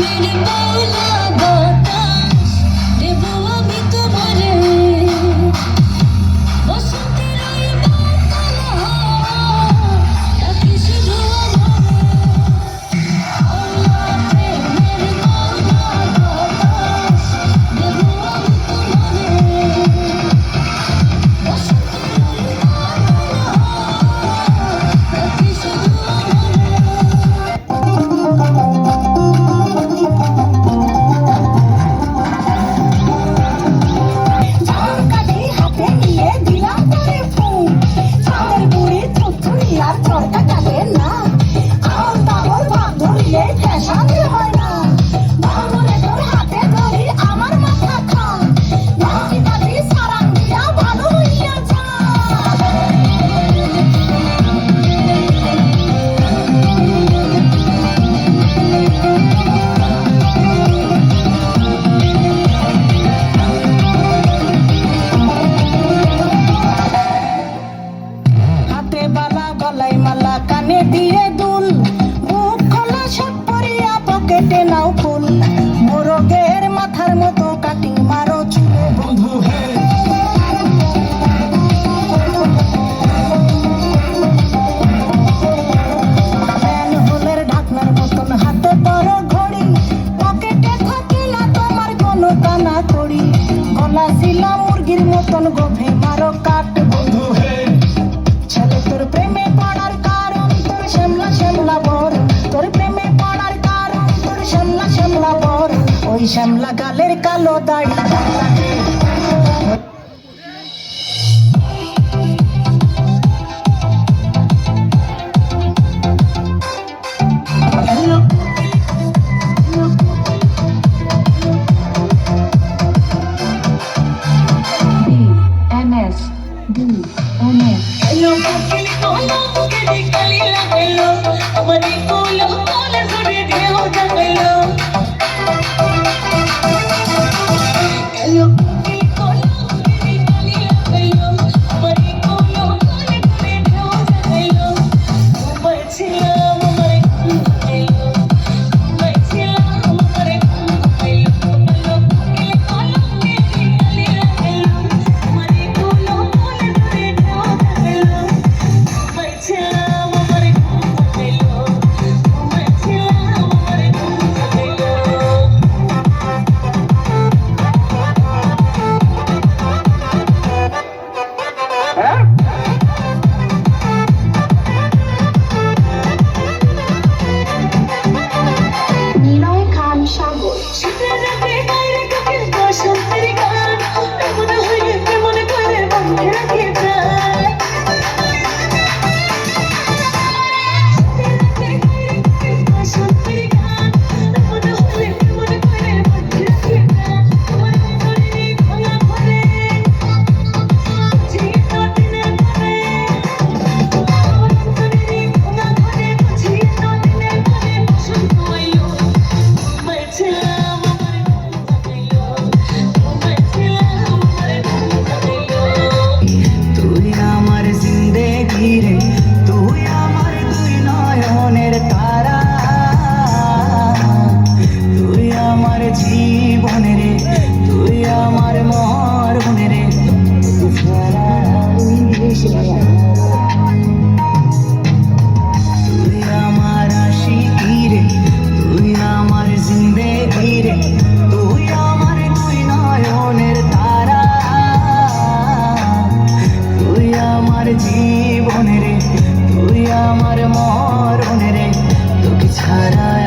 mere bol na baat তীব্রতা করি। গলা শিলা মুরগির মতন গভে মারো কাট বন্ধু হে। ছেলে, তোর প্রেমে পড়ার কারণ তোর শ্যামলা শ্যামলা বর। তোর প্রেমে পড়ার কারণ তোর শ্যামলা শ্যামলা বর। ওই শ্যামলা গালের কালো দাড়ি রে, তুই আমার দুই নয়নের তারা। তুই আমার জীবনে রে, তুই আমার মর মনে রে। তুই আমার আশিকি রে, তুই আমার জিন্দেগি রে। তুই আমার দুই তারা। তুই আমার জীবন জীবনে রে তুই আমার মরণে রে তোকে ছাড়া